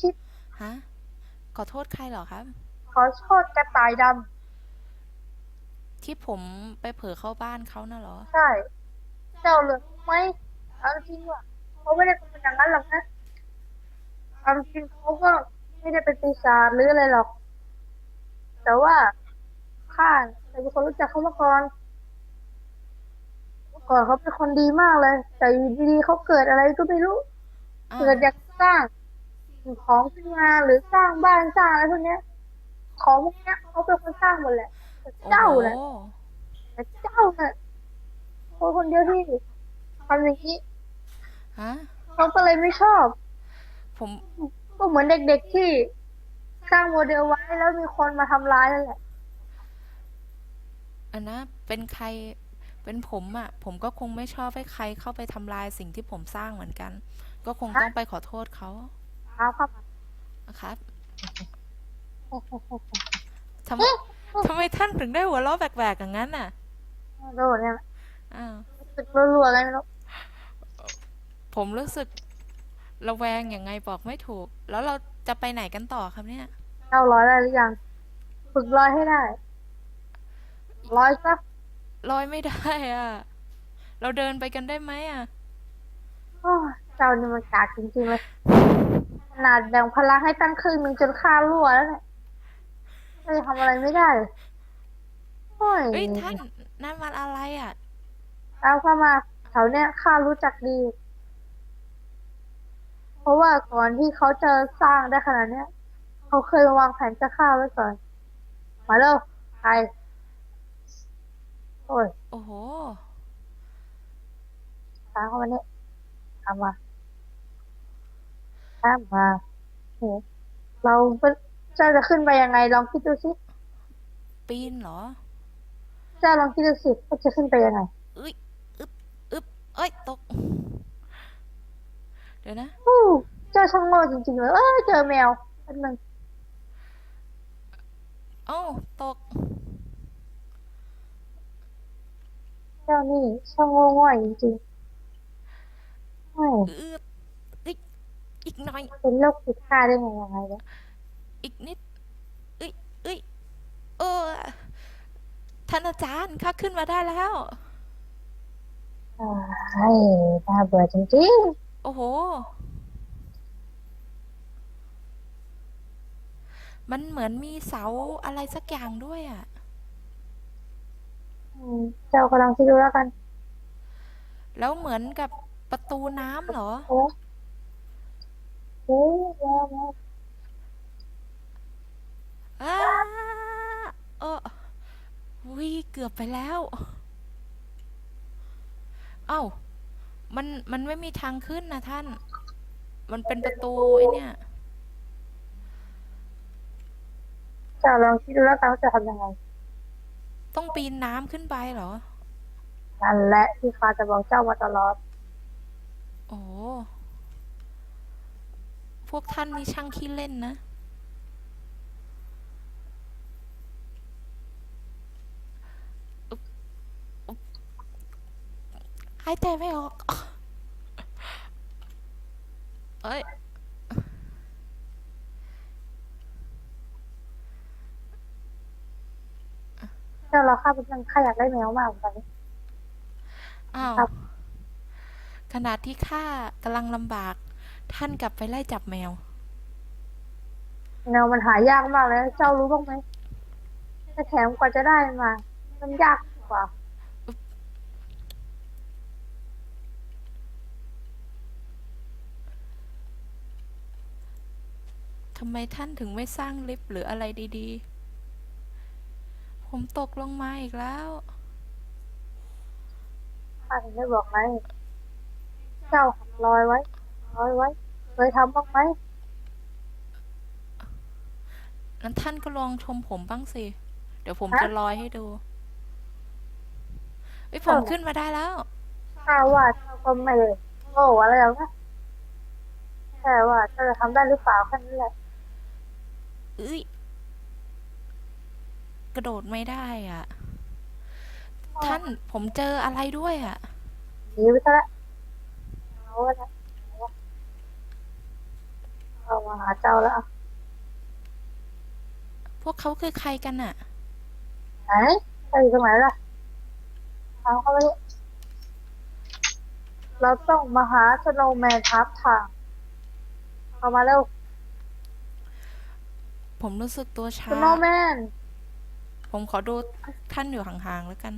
ชิตฮะขอโทษใครเหรอครับ ขอโทษกระต่ายดที่ผมไปเผลอเข้าบ้านเขาน่ะเหรอำใช่ เจ้าเหลือไหมเอาจริงว่ะเขาไม่ได้เป็นอย่างนั้นหรอกนะเอาจริงเขาก็ไม่ได้เป็นปีศาจหรืออะไรหรอก แต่ว่าข้าแต่เป็นคนรู้จักเขามาก่อนเมื่อก่อนเขาเป็นคนดีมากเลย แต่อยู่ดีๆเขาเกิดอะไรก็ไม่รู้อ้าวเกิดจากสร้าง สิ่งของขึ้นมาหรือสร้างบ้านสร้างอะไรพวกเนี้ย ของพวกเนี้ยเขาเป็นคนสร้างหมดแหละแต่เจ้าน่ะโอ้โหแต่เจ้าน่ะคนคนเดียวที่ทำอย่างนี้ฮะเขาก็เลยไม่ชอบ ผมก็เหมือนเด็กๆที่สร้างโมเดลไว้แล้วมีคนมาทำร้ายนั่นแหละอันนะเป็นใครเป็นผมอะ่ะ ผมก็คงไม่ชอบให้ใครเข้าไปทำลายสิ่งที่ผมสร้างเหมือนกัน ก็คงต้องไปขอโทษเขา เอาเข้ามานะครับทำไมทำไมท่านถึงได้หัวเราะแปลกๆอย่างนั้นน่ะโดนเนี่ยอ้าวรู้สึกรัวๆกันไม่รู้ผมรู้สึกระแวงยังไงบอกไม่ถูก แล้วเราจะไปไหนกันต่อครับเนี่ยเจ้าร้อยได้หรือยัง ฝึกร้อยให้ได้ ร้อยซะลอยไม่ได้อะ เราเดินไปกันได้ไหมอะ โอ้ยเจ้านี่มันกากจริงๆเลย ขนาดแบ่งพลังให้ตั้งครึ่งหนึ่งจนค่ารั่วแล้วเนี่ยไม่ทำอะไรไม่ได้เลยโอ้ยเฮ้ยท่านนั่นมันอะไรอะเอาเข้ามาแถวเนี้ยข้ารู้จักดี เพราะว่าก่อนที่เขาจะสร้างได้ขนาดเนี้ย เขาเคยวางแผนจะฆ่าไว้ก่อน มาเร็วใครโอ้ย โอ้โหตามเข้ามาเนี่ยตามมา ตามมาโหเราเป็นเจ้าจะขึ้นไปยังไงลองคิดดูสิปีนเหรอ เจ้าลองคิดดูสิว่าจะขึ้นไปยังไง เอ้ยอึบอึบเอ้ย ตก เดี๋ยวนะอู้เจ้าช่างโง่จริงๆเลยเอ้ยเจอแมวอันหนึ่งเอ้าตก เจ้านี่ช่างโง่ง่อยจริงๆไม่ อึบอีก อีกหน่อย เป็นโรคติดค่าได้ไงยังไงเนี่ยอีกนิดเอ้ยเอ้ยเออท่านอาจารย์ข้าขึ้นมาได้แล้ว ไอ้น่าเบื่อจริงโอ้โห มันเหมือนมีเสาอะไรสักอย่างด้วยอะ ๆอืมเจ้ากำลังคิดดูแล้วกัน แล้วเหมือนกับประตูน้ำเหรอ โอ้ โหแย่มากอ้าเออวิเกือบไปแล้ว เอ้า มัน มันไม่มีทางขึ้นนะท่าน มันเป็นประตูไอ้เนี่ยจ้าลองคิดดูแล้วกันว่าจะทำยังไงต้องปีนน้ำขึ้นไปเหรอ นั่นแหละที่ข้าจะบอกเจ้ามาตลอด โอ้โหพ วกท่านนี่ช่างขี้เล่นนะอุ๊บอุ๊บหายใจไม่ออก เอ้ยเจ้าเราข้าเป็นยังข้าอยากได้แมวมากเหมือนกัน อ้าวครับขณะที่ข้ากำลังลำบาก ท่านกลับไปไล่จับแมว แมวมันหายากมากเลยเจ้ารู้บ้างไหมแต่แถมกว่าจะได้มา มันยากกว่า ทำไมท่านถึงไม่สร้างลิฟต์หรืออะไรดีๆ ผมตกลงมาอีกแล้วข้าถึงได้บอกไงเจ้าหันรอยไว้ รอยไว้เคยทำบ้างไหมงั้นท่านก็ลองชมผมบ้างสิ เดี๋ยวผมฮะจะลอยให้ดูเอ้ยผมขึ้นมาได้แล้วข้าว่าเจ้าก็ไม่เลยโง่อะไรหรอกนะแค่ว่าเจ้าจะทำได้หรือเปล่าแค่นั้นแหละเอ้ยกระโดดไม่ได้อะ ท่านผมเจออะไรด้วยอะหนีไปซะละเอาละ มาหาเจ้าแล้ว พวกเขาคือใครกันอะไหนเจ้าอยู่ตรงไหนล่ะเอาเข้าไปดิเราต้องมาหาสโนว์แมนทับทางเข้ามาเร็วผมรู้สึกตัวสช้า โนว์แมนผมขอดูท่านอยู่ห่างๆแล้วกัน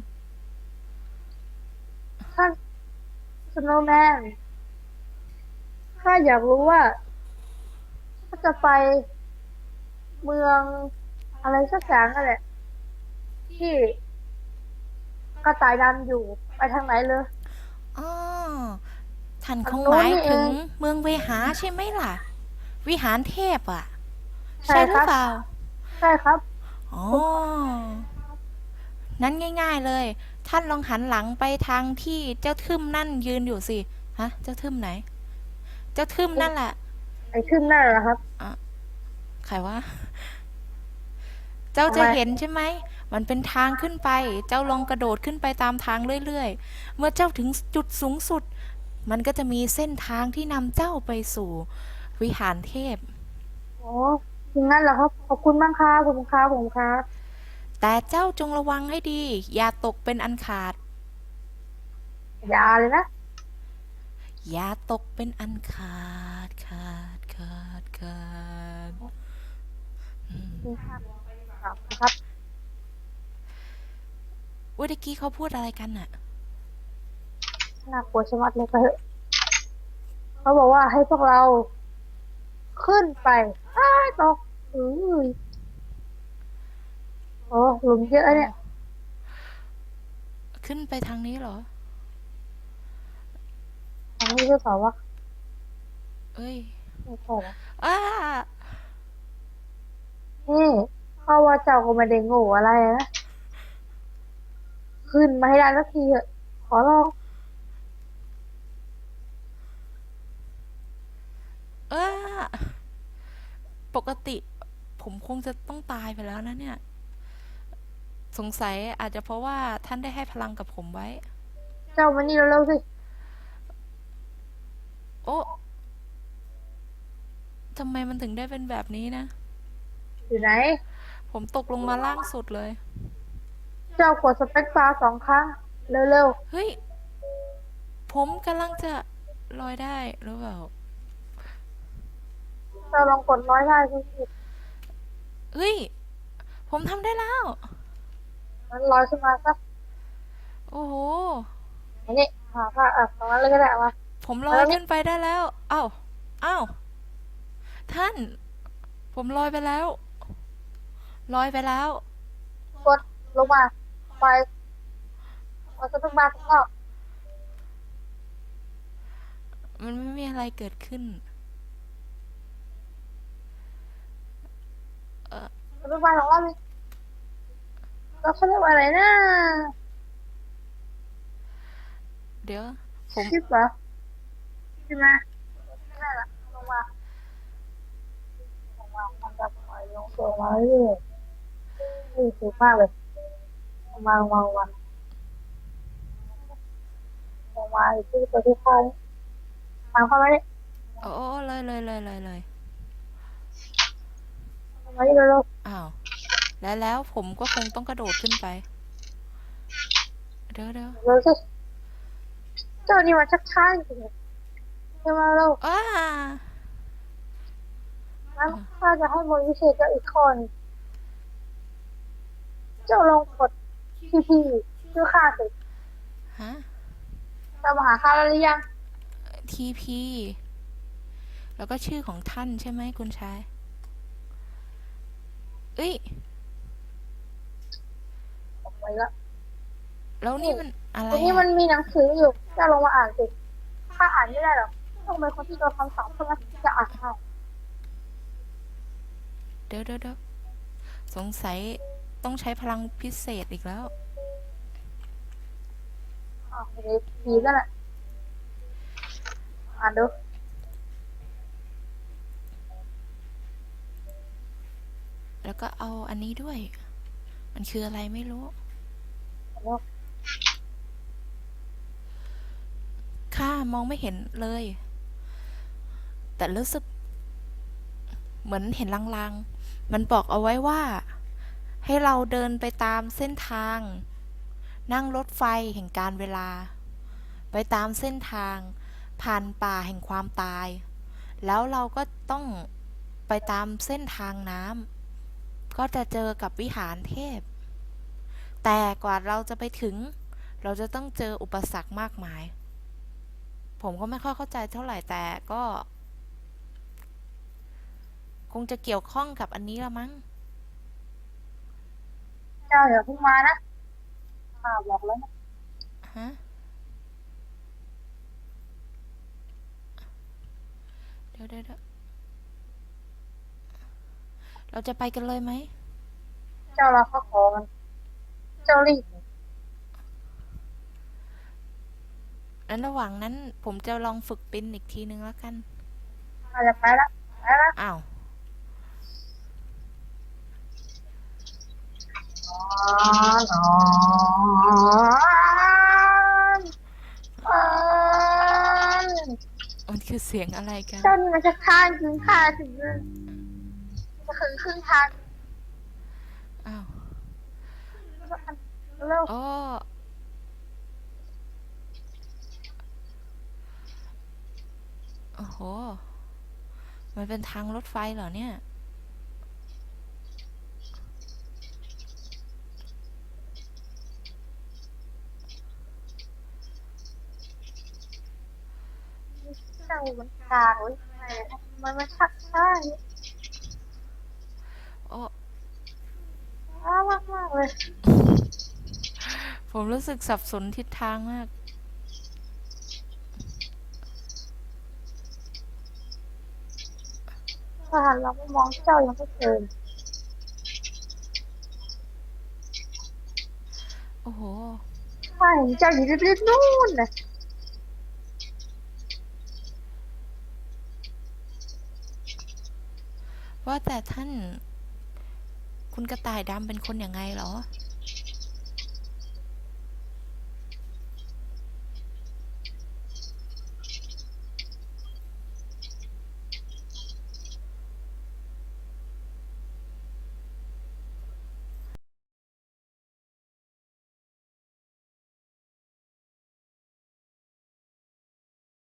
ท่านสโนว์แมนข้าอยากรู้ว่า ถ้าจะไปเมืองอะไรสักอย่างนั่นแหละ ที่กระต่ายดำอยู่ไปทางไหนเลย อ๋อท่านคงทางโน้หนมายนี่เองถึงเมืองเวหาใช่ไหมล่ะ วิหารเทพอะ ใช่ใช่หครืรัอบเปล่า ใช่ครับ อ๋อ นั้นง่าย ๆเลย ท่านลองหันหลังไปทางที่เจ้าทึมนั่นยืนอยู่สิ ฮะ เจ้าทึมไหน เจ้าทึมนั่นแหละ ไอ้ขึ้นหน้าเหรอครับ ใครวะ เจ้าจะทำไม เห็นใช่ไหม มันเป็นทางขึ้นไป เจ้าลองกระโดดขึ้นไปตามทางเรื่อยๆ เมื่อเจ้าถึงจุดสูงสุด มันก็จะมีเส้นทางที่นำเจ้าไปสู่ วิหารเทพ โอ้อย่างนั้นเหรอครับ ขอบคุณมากครับผมครับผมครับแต่เจ้าจงระวังให้ดี อย่าตกเป็นอันขาด อย่าเลยนะ อย่าตกเป็นอันขาดขาด ขาดขาดอืมครับครับเวันกี้เขาพูดอะไรกันน่ะน่ากลัวชะมัดเลยไปเถอะเขาบอกว่าให้พวกเรา ขึ้นไปอ้ายตกอือโอ้หลุมเยอะเนี่ย ขึ้นไปทางนี้เหรอ ทางนี้หรือเปล่าวะเอ้ย ไม่ใช่ละอ้านี่ข้าว่าเจ้าก็ไม่ได้โง่อะไรนะ ขึ้นมาให้ได้สักทีเถอะ ขอร้องเออปกติ ผมคงจะต้องตายไปแล้วนะเนี่ย สงสัยอาจจะเพราะว่าท่านได้ให้พลังกับผมไว้ เจ้ามานี่เร็วๆสิ โอ้ ทำไมมันถึงได้เป็นแบบนี้นะ อยู่ไหน ผมตกลงมาล่างสุดเลย เจ้ากดสเปคบาร์สองครั้ง เร็วเฮ้ย ผมกำลังจะลอยได้หรือเปล่า ๆ เจ้าลองกดน้อยได้สิเฮ้ย ผมทำได้แล้ว มันลอยขึ้นมาสักโอ้โห อันนี้หาผ้าอะตรงนั้นเลยก็ได้มา ผมลอยขึ้นไปได้แล้ว เอ้าเอ้า ท่าน ผมลอยไปแล้ว ลอยไปแล้ว กดลงมาไปกดสเปคบาร์สองรอบมันไม่มีอะไรเกิดขึ้นสเปคบาร์สองรอบเลยแล้วเขาเรียกว่าอะไรนะเดี๋ยว ผม ชิปเหรอใช่ไหมไม่ได้ละลงมาลงมามันจะป ลงตัวมาเรื่อยๆนี่สูงมากเลยลงมาลงมาลงมาลงมาอยู่ที่ตัวที่เข้าทางเข้ามาดิโอ้เลยเลยเลยเลยเลยเข้ามาดิเร็วอ้าว แล้วแล้วผมก็คงต้องกระโดดขึ้นไป เดี๋ยวเดี๋ยวเร็วสิเจ้านี่มันชักช้าจริงๆเร็วมาเร็วอ้าาจะให้บนวิเศษเจ้าอีกคนเจ้าลองกดทีพีชื่อข้าสิฮะเจ้ามาหาข้าแล้วหรือยังทีพีแล้วก็ชื่อของท่านใช่ไหมคุณชายเอ้ยผมไว้ละแล้วนี่มันอะไรตรงนี้อะมันมีหนังสืออยู่เจ้าลองมาอ่านสิข้าอ่านไม่ได้หรอกต้องเป็นคนที่โดนคำสอนเท่านั้นที่จะอ่านได้ เดี๋ยวเดี๋ยวเดี๋ยวสงสัยต้องใช้พลังพิเศษอีกแล้วอ๋อเดี๋ยวดีแล้วแหละอ่านดูแล้วก็เอาอันนี้ด้วย มันคืออะไรไม่รู้อ่านดูข้ามองไม่เห็นเลย แต่รู้สึก เหมือนเห็นลางๆ มันบอกเอาไว้ว่า ให้เราเดินไปตามเส้นทาง นั่งรถไฟแห่งการเวลา ไปตามเส้นทาง ผ่านป่าแห่งความตาย แล้วเราก็ต้องไปตามเส้นทางน้ำก็จะเจอกับวิหารเทพ แต่กว่าเราจะไปถึง เราจะต้องเจออุปสรรคมากมาย ผมก็ไม่ค่อยเข้าใจเท่าไหร่แต่ก็ คงจะเกี่ยวข้องกับอันนี้ละมั้ง เจ้าอย่าเพิ่งมานะข้าบอกแล้วนะฮะ เดี๋ยวเดี๋ยวเดี๋ยวเราจะไปกันเลยไหม เจ้าเราเขาขอกันเจ้ารีบนั้นระหว่างนั้นผมจะลองฝึกปินอีกทีนึงแล้วกัน ข้าจะไปละไปละ อ้าว นอนนอนนอน มันคือเสียงอะไรกันเจ้านี่มันจะฆ่าจริงฆ่าถึงเลยจะถึงครึ่งทางอ้าวเร็วอ๋อโอ้โห มันเป็นทางรถไฟเหรอเนี่ย มันกลางไว้ทำไมมันมาชักช้าอย่างนี้โอ้ช้ามากมากๆเลย ผมรู้สึกสับสนทิศทางมากถ้าหันเราไม่มองเจ้ายังไม่เจอโอ้โหข้าเห็นเจ้าอยู่ริบๆนู่นน่ะ ว่าแต่ท่าน คุณกระต่ายดำเป็นคนยังไงเหรอ